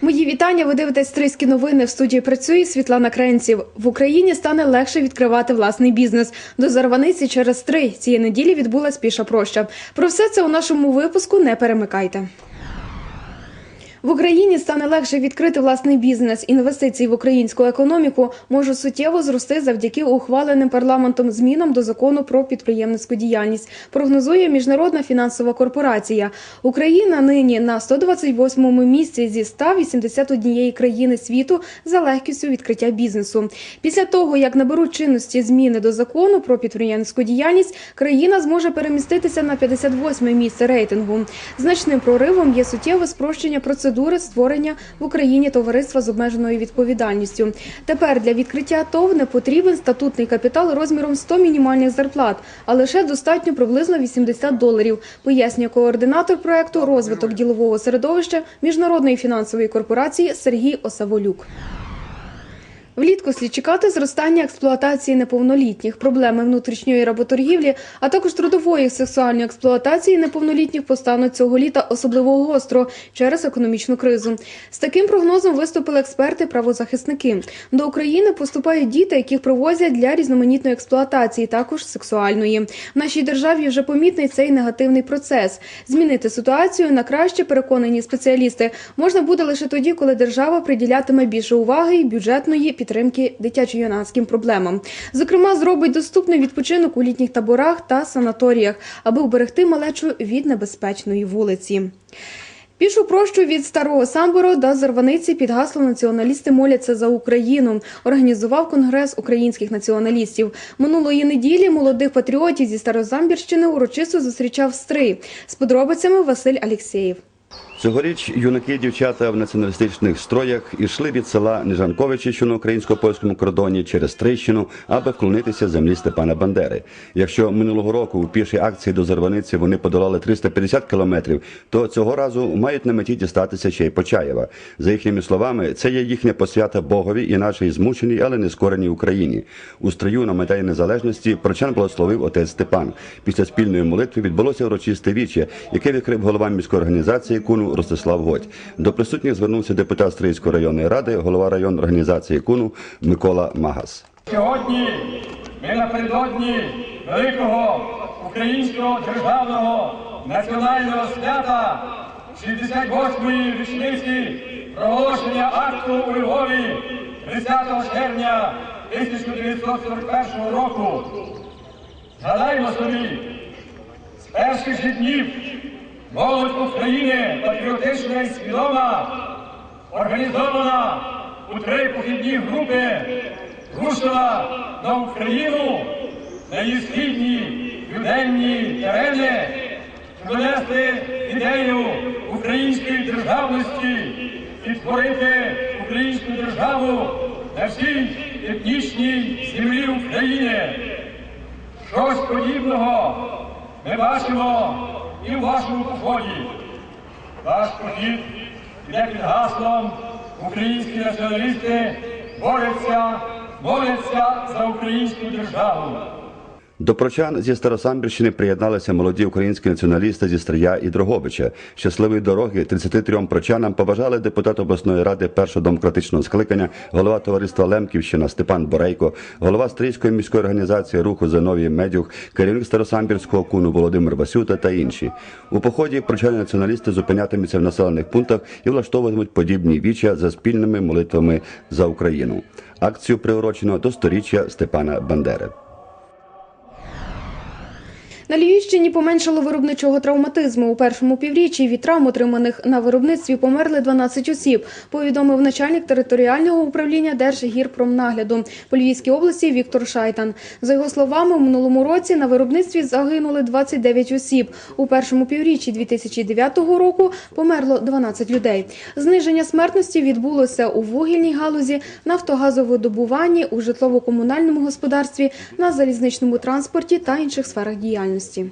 Мої вітання. Ви дивитесь «Стрийські новини. В студії працює Світлана Кренців. В Україні стане легше відкривати власний бізнес. До Зарваниці через три цієї неділі відбулась піша проща. Про все це у нашому випуску. Не перемикайте. В Україні стане легше відкрити власний бізнес. Інвестиції в українську економіку можуть суттєво зрости завдяки ухваленим парламентом змінам до закону про підприємницьку діяльність. Прогнозує міжнародна фінансова корпорація. Україна нині на 128-му місці зі 181 країни світу за легкістю відкриття бізнесу. Після того, як наберуть чинності зміни до закону про підприємницьку діяльність, країна зможе переміститися на 58-ме місце рейтингу. Значним проривом є суттєве спрощення процедури створення в Україні товариства з обмеженою відповідальністю. Тепер для відкриття ТОВ не потрібен статутний капітал розміром 100 мінімальних зарплат, а лише достатньо приблизно 80 доларів, пояснює координатор проекту розвиток ділового середовища міжнародної фінансової корпорації Сергій Осаволюк. Влітку слід чекати зростання експлуатації неповнолітніх, проблеми внутрішньої работоргівлі, а також трудової сексуальної експлуатації неповнолітніх постануть цього літа особливо гостро через економічну кризу. З таким прогнозом виступили експерти-правозахисники. До України поступають діти, яких привозять для різноманітної експлуатації, також сексуальної. В нашій державі вже помітний цей негативний процес. Змінити ситуацію на краще переконані спеціалісти можна буде лише тоді, коли держава приділятиме більше уваги і бюджетної підтримки дитячо-юнацьким проблемам. Зокрема, зробить доступний відпочинок у літніх таборах та санаторіях, аби вберегти малечу від небезпечної вулиці. Пішу прощу від старого самбору до Зарваниці під гаслом націоналісти моляться за Україну. Організував конгрес українських націоналістів. Минулої неділі молодих патріотів зі Старозамбірщини урочисто зустрічав стрий. З подробицями Василь Алєксєєв. Цьогоріч юнаки і дівчата в націоналістичних строях йшли від села Нежанковичі, що на українсько-польському кордоні, через Трищину, аби вклонитися землі Степана Бандери. Якщо минулого року у пішій акції до Зарваниці вони подолали 350 кілометрів, то цього разу мають на меті дістатися ще й Почаєва. За їхніми словами, це є їхня посвята Богові і нашій змученій, але не скореній Україні. У строю на Майдані Незалежності прочан благословив отець Степан. Після спільної молитви відбулося урочисте віче, яке відкрив голова міської організації Куну Ростислав Годь. До присутніх звернувся депутат Стрийської районної ради, голова районної організації Куну Микола Магас. Сьогодні ми напередодні великого українського державного національного свята 68-ї річниці проголошення акту у Львові 30 червня 1941 року. Згадаймо собі, з перших днів молодь України патріотична і свідома організована у три похідні групи рушила на Україну на її східні південні терени, донести ідею української державності і створити українську державу на всій етнічній землі України. Щось подібного ми бачимо і в вашому поході. Ваш похід іде під гаслом українські націоналісти борються, борються за українську державу. До прочан зі Старосамбірщини приєдналися молоді українські націоналісти зі Стрия і Дрогобича. Щасливої дороги 33 прочанам побажали депутат обласної ради першого демократичного скликання, голова товариства Лемківщина Степан Борейко, голова Стрийської міської організації руху Зиновій Медюх, керівник Старосамбірського куну Володимир Васюта та інші. У поході прочани націоналісти зупинятимуться в населених пунктах і влаштовуватимуть подібні віча за спільними молитвами за Україну. Акцію приурочено до сторіччя Степана Бандери. На Львівщині поменшало виробничого травматизму. У першому півріччі від травм, отриманих на виробництві, померли 12 осіб, повідомив начальник територіального управління Держгірпромнагляду по Львівській області Віктор Шайтан. За його словами, у минулому році на виробництві загинули 29 осіб. У першому півріччі 2009 року померло 12 людей. Зниження смертності відбулося у вугільній галузі, нафтогазовидобуванні, у житлово-комунальному господарстві, на залізничному транспорті та інших сферах діяльності діяльності.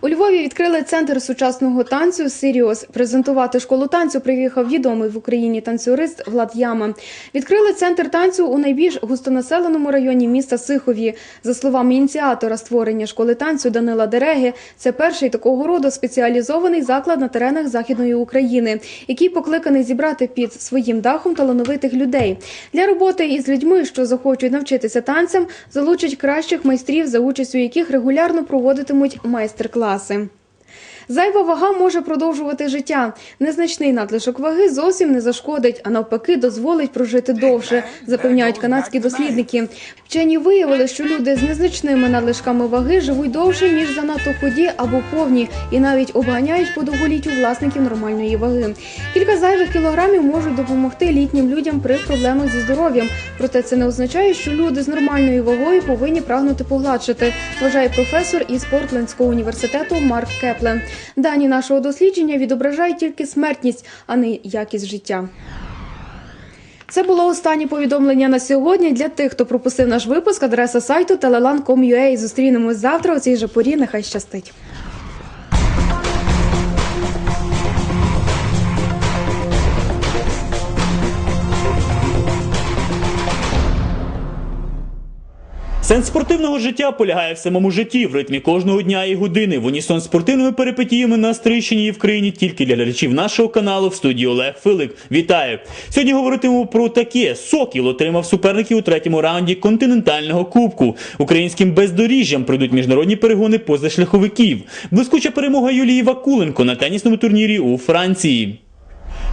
У Львові відкрили центр сучасного танцю Сиріос. Презентувати школу танцю приїхав відомий в Україні танцюрист Влад Яма. Відкрили центр танцю у найбільш густонаселеному районі міста Сихові. За словами ініціатора створення школи танцю Данила Дереги, це перший такого роду спеціалізований заклад на теренах Західної України, який покликаний зібрати під своїм дахом талановитих людей. Для роботи із людьми, що захочуть навчитися танцям, залучать кращих майстрів, за участю яких регулярно проводитимуть ասեմ Зайва вага може продовжувати життя. Незначний надлишок ваги зовсім не зашкодить, а навпаки, дозволить прожити довше, запевняють канадські дослідники. Вчені виявили, що люди з незначними надлишками ваги живуть довше, ніж занадто ході або повні, і навіть обганяють по довголіттю власників нормальної ваги. Кілька зайвих кілограмів можуть допомогти літнім людям при проблемах зі здоров'ям. Проте це не означає, що люди з нормальною вагою повинні прагнути погладшити, вважає професор із Портлендського університету Марк Кеплен. Дані нашого дослідження відображають тільки смертність, а не якість життя. Це було останнє повідомлення на сьогодні. Для тих, хто пропустив наш випуск, адреса сайту telelan.com.ua. Зустрінемось завтра у цій же порі. Нехай щастить. Сенс спортивного життя полягає в самому житті, в ритмі кожного дня і години. В унісон спортивними перипетіями на Стрийщині і в країні тільки для глядачів нашого каналу в студії Олег Филик. Вітаю! Сьогодні говоритимемо про таке. Сокіл отримав суперників у третьому раунді континентального кубку. Українським бездоріжжям пройдуть міжнародні перегони позашляховиків. Блискуча перемога Юлії Вакуленко на тенісному турнірі у Франції.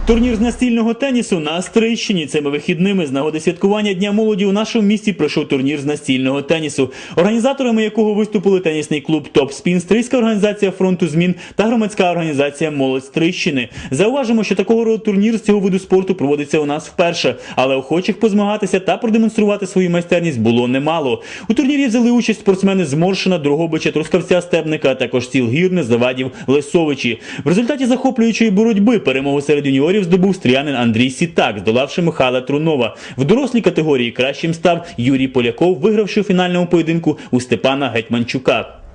Турнір з настільного тенісу на Стрийщині цими вихідними з нагоди святкування Дня молоді у нашому місті пройшов турнір з настільного тенісу, організаторами якого виступили тенісний клуб Топ Спін, Стрийська організація фронту змін та громадська організація Молодь Стрийщини. Зауважимо, що такого роду турнір з цього виду спорту проводиться у нас вперше, але охочих позмагатися та продемонструвати свою майстерність було немало. У турнірі взяли участь спортсмени з Моршина, Дрогобича, Трускавця, Стебника, а також сіл Гірне, Завадів, Лесовичі. В результаті захоплюючої боротьби перемогу серед юніорів здобув стрілянин Андрій Сітак, здолавши Михайла Трунова. В дорослій категорії кращим став Юрій Поляков, вигравши у фінальному поєдинку у Степана Гетьманчука.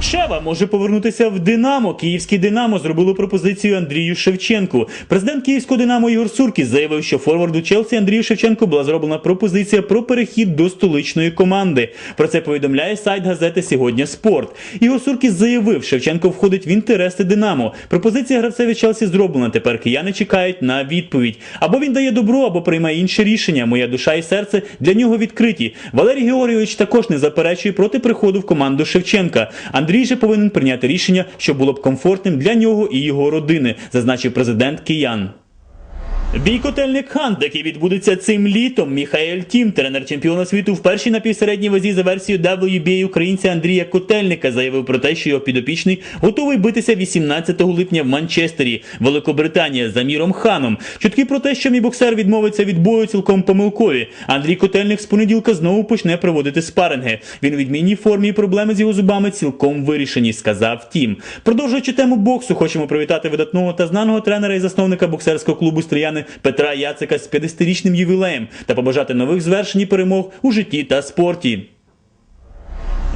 Шева може повернутися в Динамо. Київське Динамо зробило пропозицію Андрію Шевченку. Президент Київського Динамо Ігор Суркіс заявив, що форварду Челсі Андрію Шевченку була зроблена пропозиція про перехід до столичної команди. Про це повідомляє сайт газети Сьогодні Спорт. Ігор Суркіс заявив, Шевченко входить в інтереси Динамо. Пропозиція гравцеві Челсі зроблена. Тепер кияни чекають на відповідь. Або він дає добро, або приймає інше рішення. Моя душа і серце для нього відкриті. Валерій Георгійович також не заперечує проти приходу в команду Шевченка. Андрій же повинен прийняти рішення, що було б комфортним для нього і його родини, зазначив президент Киян. Бій котельник Хант, який відбудеться цим літом, Міхаель Тім, тренер чемпіона світу в першій напівсередній вазі за версією WBA українця Андрія Котельника, заявив про те, що його підопічний готовий битися 18 липня в Манчестері, Великобританія, за Міром Ханом. Чутки про те, що мій боксер відмовиться від бою, цілком помилкові. Андрій Котельник з понеділка знову почне проводити спаринги. Він у відмінній формі і проблеми з його зубами цілком вирішені, сказав Тім. Продовжуючи тему боксу, хочемо привітати видатного та знаного тренера і засновника боксерського клубу Стріяни Петра Яцика з 50-річним ювілеєм та побажати нових звершень і перемог у житті та спорті.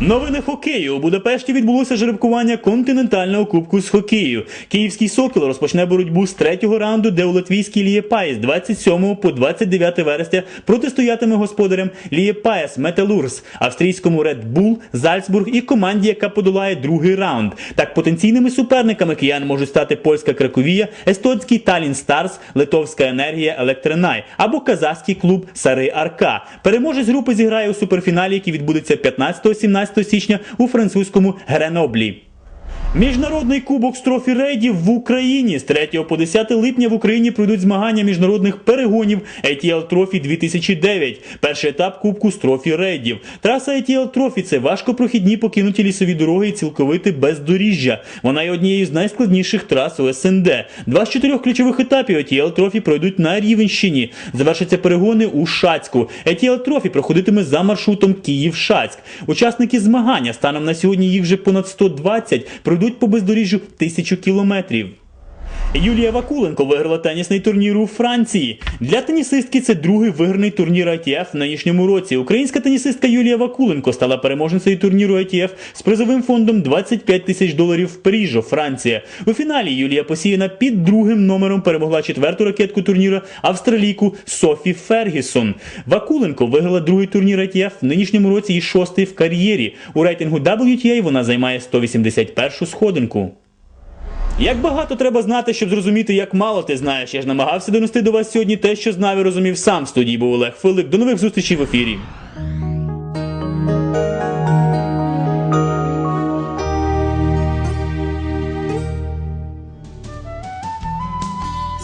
Новини хокею у Будапешті відбулося жеребкування континентального кубку з хокею. Київський сокіл розпочне боротьбу з третього раунду, де у латвійській Лієпаї з 27 по 29 вересня протистоятиме господарям Лієпаєс Металурс, австрійському Red Bull, Зальцбург і команді, яка подолає другий раунд. Так потенційними суперниками киян можуть стати польська Краковія, естонський Талін Старс, литовська енергія Електренай або казахський клуб Сари Арка. Переможець групи зіграє у суперфіналі, який відбудеться 15-17 січня у французькому Греноблі. Міжнародний кубок з трофі рейдів в Україні з 3 по 10 липня в Україні пройдуть змагання міжнародних перегонів ATL Trophy 2009. Перший етап кубку з трофі рейдів. Траса ATL Trophy – це важкопрохідні покинуті лісові дороги і цілковите бездоріжжя. Вона є однією з найскладніших трас у СНД. Два з чотирьох ключових етапів ATL Trophy пройдуть на Рівенщині. Завершаться перегони у Шацьку. ATL Trophy проходитиме за маршрутом Київ-Шацьк. Учасники змагання станом на сьогодні їх вже понад 120 пройдуть по бездоріжжю тисячу кілометрів. Юлія Вакуленко виграла тенісний турнір у Франції. Для тенісистки це другий виграний турнір ITF в нинішньому році. Українська тенісистка Юлія Вакуленко стала переможницею турніру ITF з призовим фондом 25 тисяч доларів в Паріжо, Франція. У фіналі Юлія Посіяна під другим номером перемогла четверту ракетку турніру австралійку Софі Фергісон. Вакуленко виграла другий турнір ITF в нинішньому році і шостий в кар'єрі. У рейтингу WTA вона займає 181 сходинку. Як багато треба знати, щоб зрозуміти, як мало ти знаєш. Я ж намагався донести до вас сьогодні те, що знав і розумів сам. В студії був Олег Филип. До нових зустрічей в ефірі.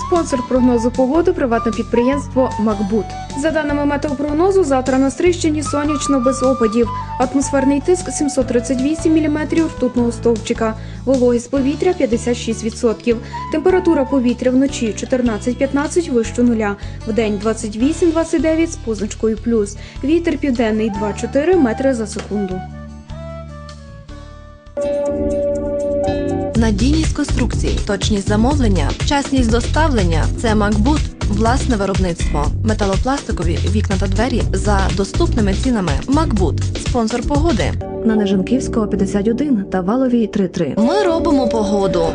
Спонсор прогнозу погоди приватне підприємство Макбут. За даними метеопрогнозу, завтра на Стрищині сонячно без опадів. Атмосферний тиск 738 мм ртутного стовпчика. Вологість повітря 56%. Температура повітря вночі 14-15 вище нуля. Вдень 28-29 з позначкою плюс. Вітер південний 2-4 метри за секунду. Надійність конструкцій, точність замовлення, вчасність доставлення це Макбут, власне виробництво, металопластикові вікна та двері за доступними цінами. Макбут, спонсор погоди. на Нежанківського 51 та Валовій 33. Ми робимо погоду.